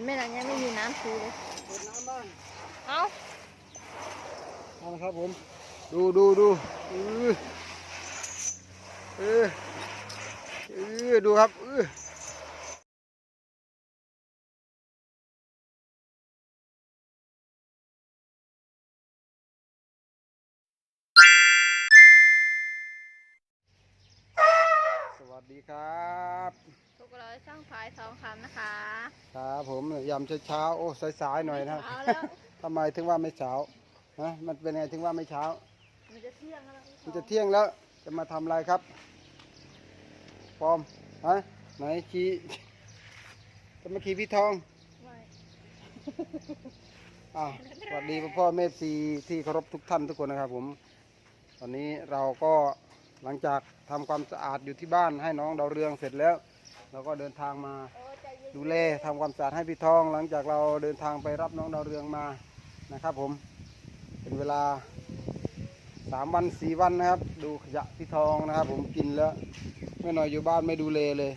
ห็นไหมล่ะยังไม่มีน้ำคูเลยเปิดน้ำบ้างเอ้าเอาละครับผม ดูดูดูเออเออเออดูครับเออ วัสดีครับพวกเราช่างพายทองคำนะคะครับผมยามเช้าๆโอ้สายๆหน่อยนะครับเช้าแล้วทำไมถึงว่าไม่เช้าฮะมันเป็นไงถึงว่าไม่เช้า มันจะเที่ยงแล้วมันจะเที่ยงแล้วจะมาทำอะไรครับปอมฮะไหนขี่จะมาขี่พี่ทองไม่อ้าวสวัสดีพ่อพ่อแม่ซีที่เคารพทุกท่านทุกคนนะครับผม ตอนนี้เราก็ หลังจากทำความสะอาดอยู่ที่บ้านให้น้องดาวเรืองเสร็จแล้วเราก็เดินทางมาโอ้ใจเย็นดูแลทำความสะอาดให้พี่ทอง หลังจากเราเดินทางไปรับน้องดาวเรืองมานะครับ ผมเป็นเวลาสามวันสี่วันนะครับ ดูขยะพี่ทองนะครับ ผมกินแล้วไม่หน่อยอยู่บ้านไม่ดูแลเลย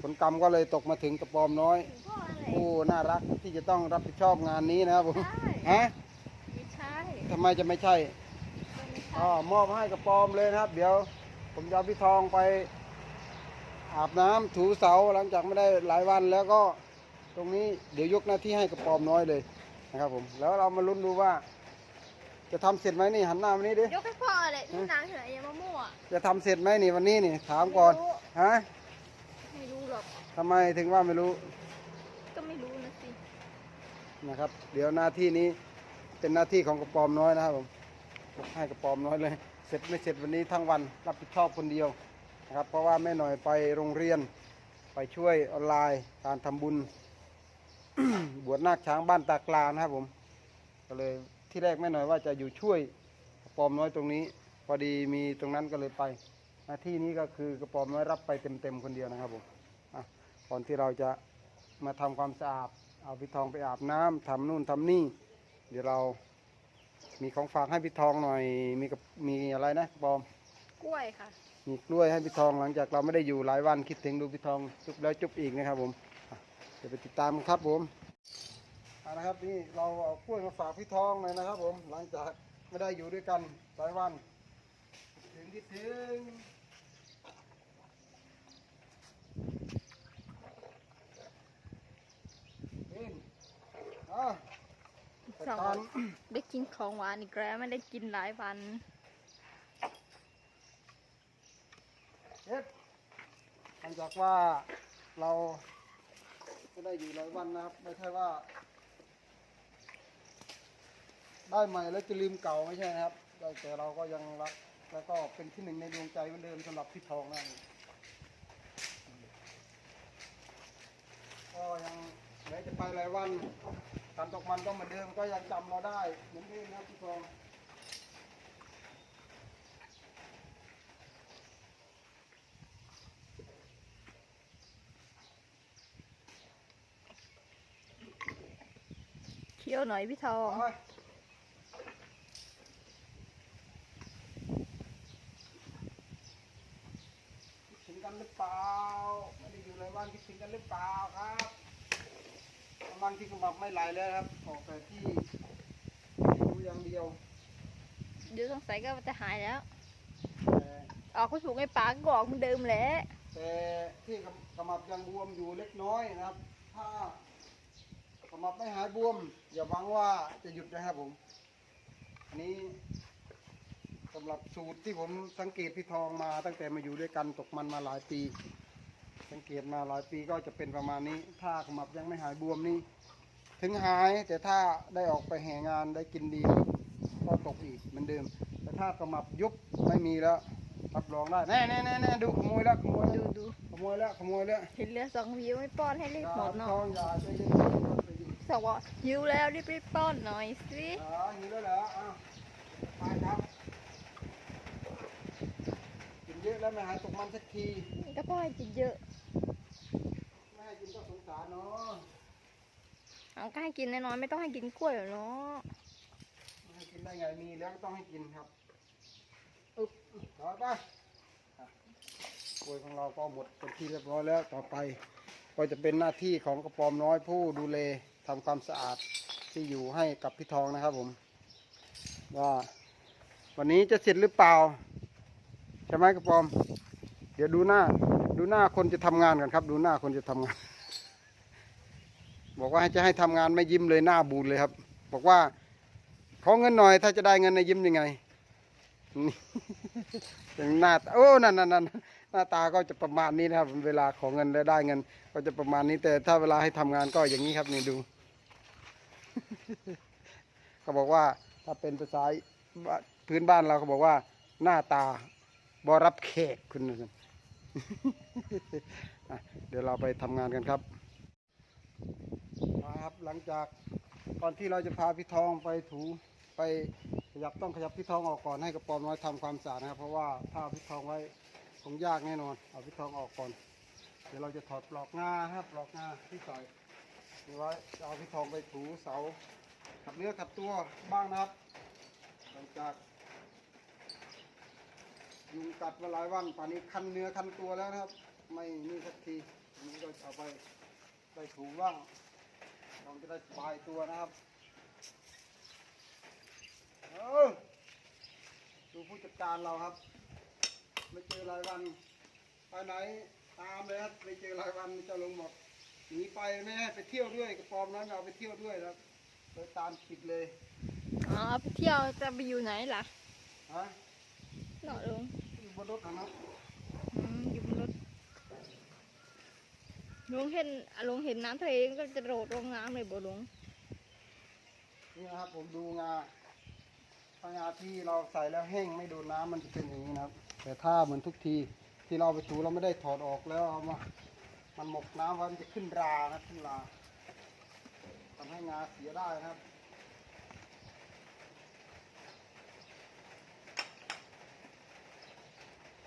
ผลกรรมก็เลยตกมาถึงกระปอมน้อยถึงพ่ออะไรโอ้น่ารักที่จะต้องรับผิดชอบงานนี้นะครับผมใช่ฮะไม่ใช่ทำไมจะไม่ใช่ มันไม่ใช่อ๋อมอบให้กระปอมเลยนะครับ เดี๋ยวผมจะเอาพี่ทองไป อาบน้ำถูเสาหลังจากไม่ได้หลายวันแล้วก็ตรงนี้เดี๋ยวยกหน้าที่ให้กระปอมน้อยเลยนะครับผมแล้วเรามาลุ้นดูว่า จะทำเสร็จไหมนี่หันหน้ามานี่ดิยกให้พ่อเลยที่น้ำเฉยอย่ามามั่วจะทำเสร็จไหมนี่วันนี้นี่ถามก่อนไม่รู้ฮะไม่รู้หรอกทำไมถึงว่าไม่รู้ ก็ไม่รู้นะสินะครับ เดี๋ยวหน้าที่นี้เป็นหน้าที่ของกระปอมน้อยนะครับผม ยกให้กระปอมน้อยเลย เสร็จไม่เสร็จวันนี้ทั้งวันรับผิดชอบคนเดียวนะครับ เพราะว่าแม่หน่อยไปโรงเรียน ไปช่วยออนไลน์การทำบุญ บวชนาคช้างบ้านตากลานะครับผม ก็เลยที่แรกแม่หน่อยว่าจะอยู่ช่วยกระปอมน้อยตรงนี้ พอดีมีตรงนั้นก็เลยไปหน้าที่นี้ก็คือกระปอมน้อยรับไปเต็มๆคนเดียวนะครับผมก่อนที่เราจะมาทำความสะอาดเอาพี่ทองไปอาบน้ำทำนู่นทำนี่ เดี๋ยวเรา มีของฝากให้พี่ทองหน่อย มีกับมีอะไรนะกระปอม กล้วยค่ะ มีกล้วยให้พี่ทองหลังจากเราไม่ได้อยู่หลายวันคิดถึงดูพี่ทองจุบแล้วจุบอีกนะครับผมอะเดี๋ยวไปติดตามกันครับผมเอานะครับนี่เราเอากล้วยมาฝากพี่ทองเลยนะครับ ผมหลังจากไม่ได้อยู่ด้วยกันหลายวันถึงคิดถึงนี่อะไป สองตามได้กินของหวานอีกแล้วไม่ได้กินหลายวันเฮ็ดหลังจากว่าเราไม่ได้อยู่หลายวันนะครับ ไม่ใช่ว่า ได้ใหม่แล้วจะลืมเก่าไม่ใช่นะครับ แต่แต่เราก็ยังรัก แล้วก็เป็นที่หนึ่งในดวงใจเหมือนเดิมสำหรับพี่ทองนั่นก็ยังแม้จะไปหลายวัน การตกมันก็เหมือนเดิมก็ยังจำเราได้เหมือนเดิมนะครับพี่ทองเคี้ยวหน่อยพี่ทอง ไปคิดถึงกันหรือเปล่าไม่ได้อยู่หลายวันคิดถึงกันหรือเปล่าครับ กำลังที่กระหมับไม่ไหลแล้วครับออกแต่ที่ดูอย่างเดียวเดี๋ยวสงสัยก็จะหายแล้ว แต่ออกไม่ถูกไม่ปากก็ออกเหมือนเดิมแหละแต่ที่กระหมับยังบวมอยู่เล็กน้อยนะครับ ถ้ากระหมับไม่หายบวม อย่าหวังว่าจะหยุดนะครับผม อันนี้สำหรับสูตรที่ผมสังเกตพี่ทองมาตั้งแต่มาอยู่ด้วยกันตกมันมาหลายปี สังเกตมาหลายปีก็จะเป็นประมาณนี้ ถ้ากระหมับยังไม่หายบวมนี่ ถึงหายแต่ถ้าได้ออกไปแห่งานได้กินดี ก็ตกอีกเหมือนเดิม แต่ถ้ากระหมับยุบไม่มีแล้วรับรองได้ แน่แน่แน่แน่ดูขโมยแล้วขโมยดูแล้วดูขโมยแล้วขโมยแล้วเห็นเหลือสองวิวไม่ป้อนให้รีบหมดอย่าเนาะทองอย่าใจเย็นใจเย็นสองว่าหิวแล้วรีบรีบป้อนหน่อยสิอ๋อหิวแล้วเหรออ้าวไปครับกินเยอะแล้วไม่หายตกมันสักที ก็ป้อให้กินเยอะ ไม่ให้กินก็สงสารเนาะเอาก็ให้กินน้อยๆไม่ต้องให้กินกล้วยหรอกเนาะไม่ให้กินได้ไงมีแล้วก็ต้องให้กินครับอึ๊บต่อไปกล้วยของเราก็หมดเป็นที่เรียบร้อยแล้วต่อไป ก็จะเป็นหน้าที่ของกระปอมน้อยผู้ดูแลทำความสะอาดที่อยู่ให้กับพี่ทองนะครับผมว่าวันนี้จะเสร็จหรือเปล่าใช่ไหมกระปอม เดี๋ยวดูหน้า ดูหน้าคนจะทำงานกันครับ ดูหน้าคนจะทำงาน บอกว่าให้จะให้ทำงานไม่ยิ้มเลยหน้าบูดเลยครับ บอกว่าขอเงินหน่อย ถ้าจะได้เงินในยิ้มยังไงอย่างหน้าโอ้นั่นนั่นนั่นหน้าตาก็จะประมาณนี้นะครับ เวลาขอเงินแล้วได้เงิน ก็จะประมาณนี้ แต่ถ้าเวลาให้ทำงานก็อย่างนี้ครับนี่ดูเขาบอกว่าถ้าเป็นภาษาพื้นบ้านเราเขาบอกว่าหน้าตาบอรับแขกคุณนะอะ เดี๋ยวเราไปทำงานกันครับมาครับหลังจากก่อนที่เราจะพาพี่ทองไปถูไปขยับต้องขยับพี่ทองออกก่อนให้กระปอมน้อยทำความสะอาดนะครับ เพราะว่าถ้าเอาพี่ทองไว้คงยากแน่นอน เอาพี่ทองออกก่อน เดี๋ยวเราจะถอดปลอกงาครับปลอกงาที่ใส่นี่ไว้จะเอาพี่ทองไปถูเสาขับเนื้อขับตัวบ้างนะครับ หลังจาก ยุงกัดมาหลายวันป่านนี้คันเนื้อคันตัวแล้วนะครับ ไม่นี่สักทีอันนี้ก็จะเอาไปไปถูบ้างเราจะได้สบายตัวนะครับเออดูผู้จัดการเราครับ ไม่เจอหลายวันไปไหนตามเลยครับไม่เจอหลายวันเจ้าลงบอกหนีไปไม่ให้ไปเที่ยวด้วยกระปอมนั้นเอาไปเที่ยวด้วยนะครับเลยตามผิดเลยอ๋อไปเที่ยวจะไปอยู่ไหนล่ะฮะเนาะลุงอยู่ บนรถนะครับอืมอยู่บนรถลุงเห็นอะลุงเห็นน้ำทะเลก็จะโดดลงน้ำเลยบ่ลุงนี่นะครับผมดูงาถ้างาที่เราใส่แล้วแห้งไม่โดนน้ำมันจะเป็นอย่างนี้นะครับ แต่ถ้าเหมือนทุกทีที่เราเอาไปถูเราไม่ได้ถอดออกแล้วเอามา มันหมกน้ำไว้มันจะขึ้นรานะขึ้นราทำให้งาเสียได้นะครับ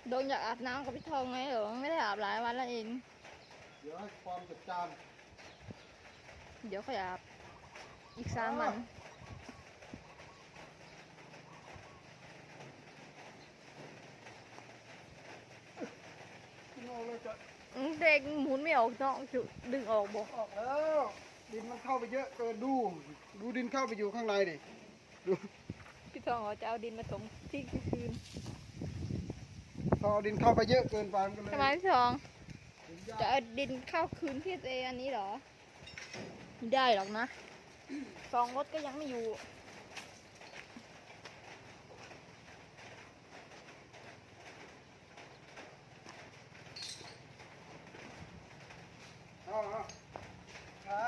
โดนอยากอาบน้ำกับพี่ทองไหมเหรอไม่ได้อาบหลายวันแล้วเอง เดี๋ยวให้ความจัดการเดี๋ยวค่อยอาบ อีกสามวันพี่น้องเลยจะอืมเด็กหมุนไม่ออกเนาะจุดึงออกบ่ออกแล้ว ดินมันเข้าไปเยอะเกินดู ดูดินเข้าไปอยู่ข้างในดิดูพี่ทองเขาจะเอาดินมาถมที่คืน พอดินเข้าไปเยอะเกินไปมันก็เลยทำไมพี่ทองถึงยากจะเอาดินเข้าคืนที่ตัวเองอันนี้เหรอไม่ได้หรอกนะสองรถก็ยังไม่อยู่ เอาเอาเอา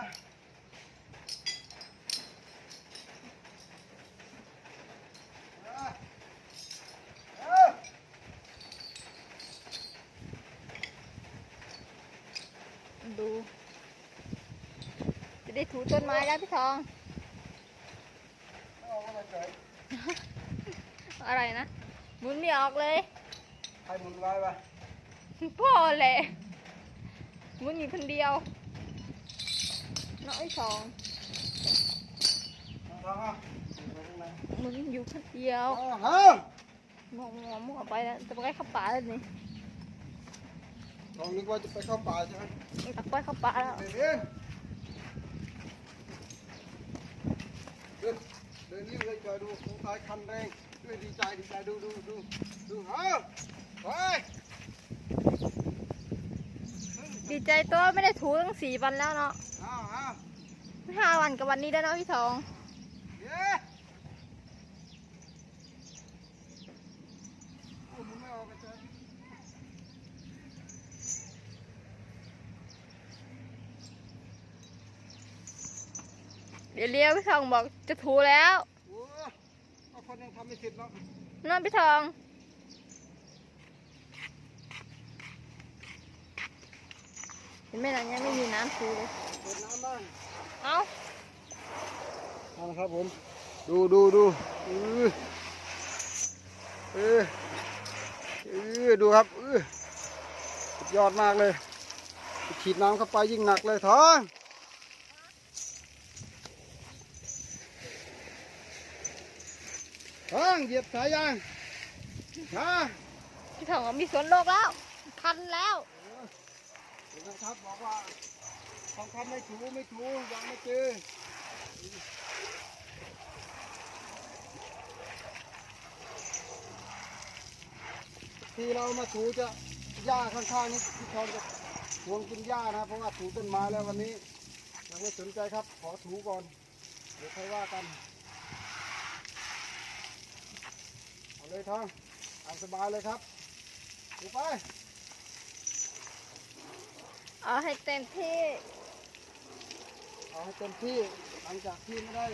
เอาเอา ดู จะได้ ถูต้นไม้แล้วพี่ทองเอาเอามาเฉยอะไรนะหมุนไม่ออกเลยใครหมุนไว้ปะพ่อแหละหมุนอยู่คนเดียว น้อยสองเอาเอาเอาเอาหมุนอยู่คนเดียวเอาเอามองมองมองไปแล้วจะไปใกล้เข้าป่าแล้วนี่ลองนึกว่าจะไปเข้าป่าใช่ไหมตักไปเข้าป่าแล้ว เดินเดินเดิ นเดินยิ้มเลยจอยดูของท้ายคันแรงด้วยดีใจดีใจดูดูดูดูเอาไปดีใจตัวไม่ได้ถูตั้งสี่วันแล้วเนาะเอาเอาห้าวันกับวันนี้แล้เนาะพี่ทองเย้เอามึงไม่ออกกันจ้ะเดี๋ยวเลี้ยวพี่ทองบอกจะถูแล้ว คนยังทำไม่เสร็จหรอกนั่นพี่ทองเห็นไหมล่ะยังไม่มีน้ำถูเลยเปิดน้ำบ้างเอ้าเอาละครับผม ดูดูดูเออเออเออดูครับเออสุดยอดมากเลยฉีดน้ำเข้าไปยิ่งหนักเลยทองทอง เหยียบสายยางนะพี่ทองก็มีสวนโลกแล้ว พันแล้วเห็นไหมครับบอกว่าทองคำไม่ถูไม่ถูยังไม่เจอที่เรามาถูจะหญ้าข้างๆนี่พี่ทองจะหวงกินหญ้านะเพราะว่าถูต้นไม้แล้ววันนี้ยังไม่สนใจครับ ขอถูก่อน เดี๋ยวค่อยว่ากัน เอาเลยทองเอาสบายเลยครับถูไปเอาให้เต็มที่เอาให้เต็มที่หลังจากที่ไม่ได้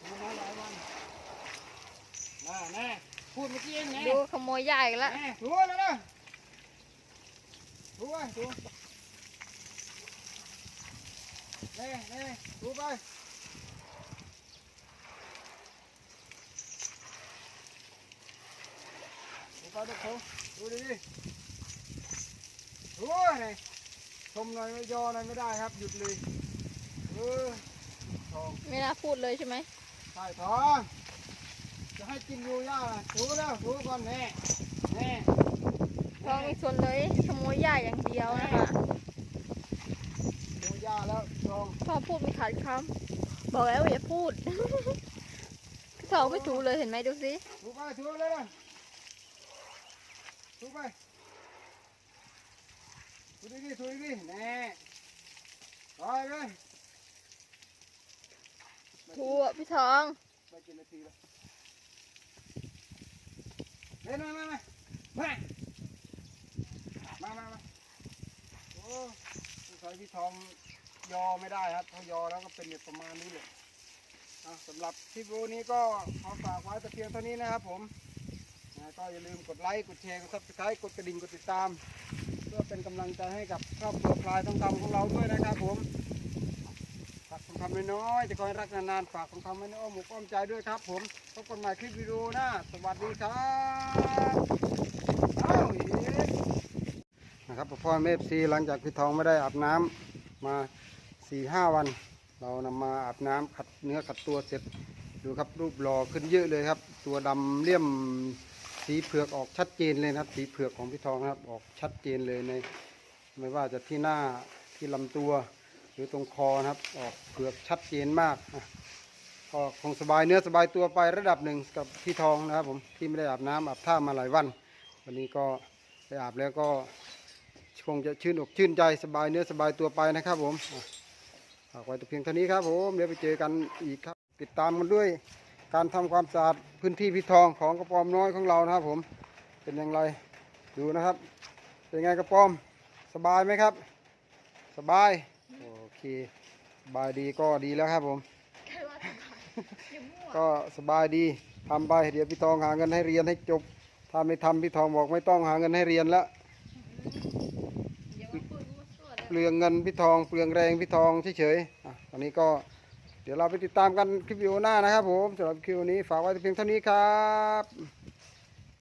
ทำมาหลายวันน่าแน่พูดเมื่อกี้เองไงดูขโมยใหญ่อีกแล้วแน่ถูแล้วนะถูไปถูแน่แน่ถูไป ถูไปทุกคนดูดิดิถูนี่ชมหน่อยไม่ยอหน่อยไม่ได้ครับ หยุดเลยเออทองไม่น่าพูดเลยใช่ไหมใช่ทองจะให้กินอยู่ย่าล่ะถูแล้วถูก่อนแน่แน่ทองมีส่วนเลยขโมยใหญ่อย่างเดียวนะคะถูยาแล้วทองพ่อพูดไม่ขาดคำบอกแล้วอย่าพูดทองไม่ถูเลยเห็นไหมดูสิถูไปถูเลยนะ ถูไปถูดีดีถูดีดีแน่ไปเลยถูอะพี่ทองไปกินนาทีแล้วเล่นมามามามามามามาโอ้สงสัยพี่ทองยอไม่ได้ครับถ้ายอแล้วก็เป็นแบบประมาณนี้เลยอะสำหรับคลิปวิดีโอนี้ก็ขอฝากไว้แต่เพียงเท่านี้นะครับผม นะก็อย่าลืมกดไลค์กดแชร์กดซับสไครต์กดกระดิ่งกดติดตาม เพื่อเป็นกำลังใจให้กับครอบครัวพลายทองคำของเราด้วยนะครับผมฝากทองคำน้อยๆจะคอยรักนานๆฝากทองคำไว้ในอ้อมอกอ้อมใจด้วยครับ ผมพบกันใหม่คลิปวิดีโอหน้าสวัสดีครับเอานะครับพ่อแม่ซีหลังจากพี่ทองไม่ได้อาบน้ำมาสี่ห้าวัน เรานำมาอาบน้ำขัดเนื้อขัดตัวเสร็จดูครับรูปหล่อขึ้นเยอะเลยครับ ตัวดำเลี่ยม สีเผือกออกชัดเจนเลยนะครับ สีเผือกของพี่ทองนะครับ ออกชัดเจนเลยใน ไม่ว่าจะที่หน้าที่ลำตัว หรือตรงคอนะครับ ออกเผือกชัดเจนมากก็คงสบายเนื้อสบายตัวไประดับหนึ่งกับพี่ทองนะครับ ผมที่ไม่ได้อาบน้ำอาบท่ามาหลายวัน วันนี้ก็ได้อาบแล้วก็คงจะชื่นอกชื่นใจสบายเนื้อสบายตัวไปนะครับ ผมอะฝากไว้แต่เพียงเท่านี้ครับ ผมเดี๋ยวไปเจอกันอีกครับ ติดตามกันด้วย การทำความสะอาดพื้นที่พิทองของกระปอมน้อยของเรานะครับ ผมเป็นอย่างไรดูนะครับ เป็นไงกระปอมสบายไหมครับ สบายโอเคสบายดีก็ดีแล้วครับผมก็สบายดีทำไปเดี๋ยวพี่ทองหาเงินให้เรียนให้จบถ้าไม่ทำพี่ทองบอกไม่ต้องหาเงินให้เรียนแล้วเดี๋ยวมาพูดมั่วซั่วเดี๋ยวเปลืองเงินพี่ทองเปลืองแรงพี่ทองเฉยๆอะวันนี้ก็ เดี๋ยวเราไปติดตามกันคลิปวิดีโอหน้านะครับผมสำหรับคลิปวันนี้ฝากไว้เพียงเท่านี้ครับ